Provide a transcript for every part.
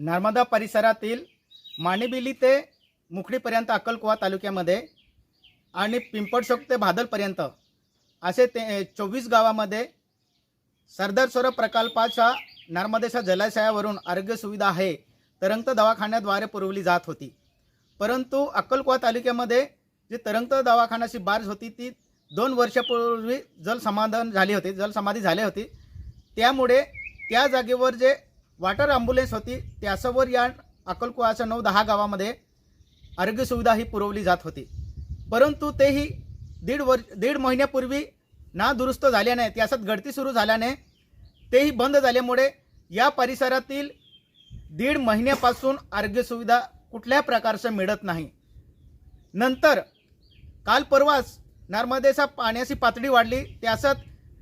नर्मदा परिसरातील माणिबिली ते मुखडीपर्यंत अक्कलकुवा तालुक्यामध्ये आणि पिंपळशोक ते भादलपर्यंत असे ते चोवीस गावामध्ये सरदार सरोवर प्रकल्पाच्या नर्मदेच्या जलाशयावरून आरोग्य सुविधा आहे तरंगत दवाखान्याद्वारे पुरवली जात होती. परंतु अक्कलकुवा तालुक्यामध्ये जी तरंगत दवाखान्याची बार्ज होती ती दोन वर्षापूर्वी जलसमाधान झाली होती जलसमाधी झाली होती. त्यामुळे त्या जागेवर जे वॉटर ॲम्ब्युलन्स होती. त्याच्यावर या अक्कलकुवाच्या नऊ दहा गावामध्ये आरोग्य सुविधा ही पुरवली जात होती. परंतु तेही दीड वर दीड महिन्यापूर्वी ना दुरुस्त झाल्याने त्यासात गळती सुरू झाल्याने तेही बंद झाल्यामुळे या परिसरातील दीड महिन्यापासून आरोग्य सुविधा कुठल्या प्रकारचं मिळत नाही. नंतर काल परवाच नर्मदेचा पाण्याची पातळी वाढली. त्यासात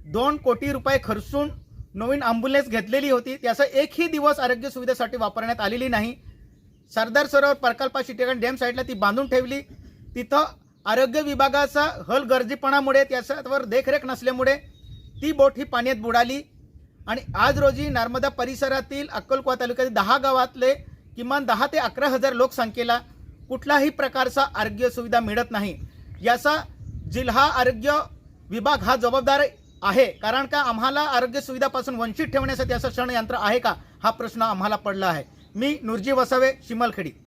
दोन कोटी रुपये खर्चून नवीन ॲम्ब्युलन्स घेतलेली होती. त्याचा एकही दिवस आरोग्य सुविधेसाठी वापरण्यात आलेली नाही. सरदार सरोवर प्रकल्पा ठिकाणी डॅम साईडला ती बांधून ठेवली. तिथं आरोग्य विभागाचा हलगर्जीपणामुळे त्याच्यावर देखरेख नसल्यामुळे ती बोट ही पाण्यात बुडाली. आणि आज रोजी नर्मदा परिसरातील अक्कलकुवा तालुक्यातील दहा गावातले किमान दहा ते अकरा हजार लोकसंख्येला कुठलाही प्रकारचा आरोग्य सुविधा मिळत नाही. याचा जिल्हा आरोग्य विभाग हा जबाबदार आहे. कारण का आम्हाला आरोग्य सुविधापासून वंचित ठेवण्यासाठी असं षडयंत्र आहे का? हा प्रश्न आम्हाला पडला आहे. मी नुरजी वसावे शिमलखेडी.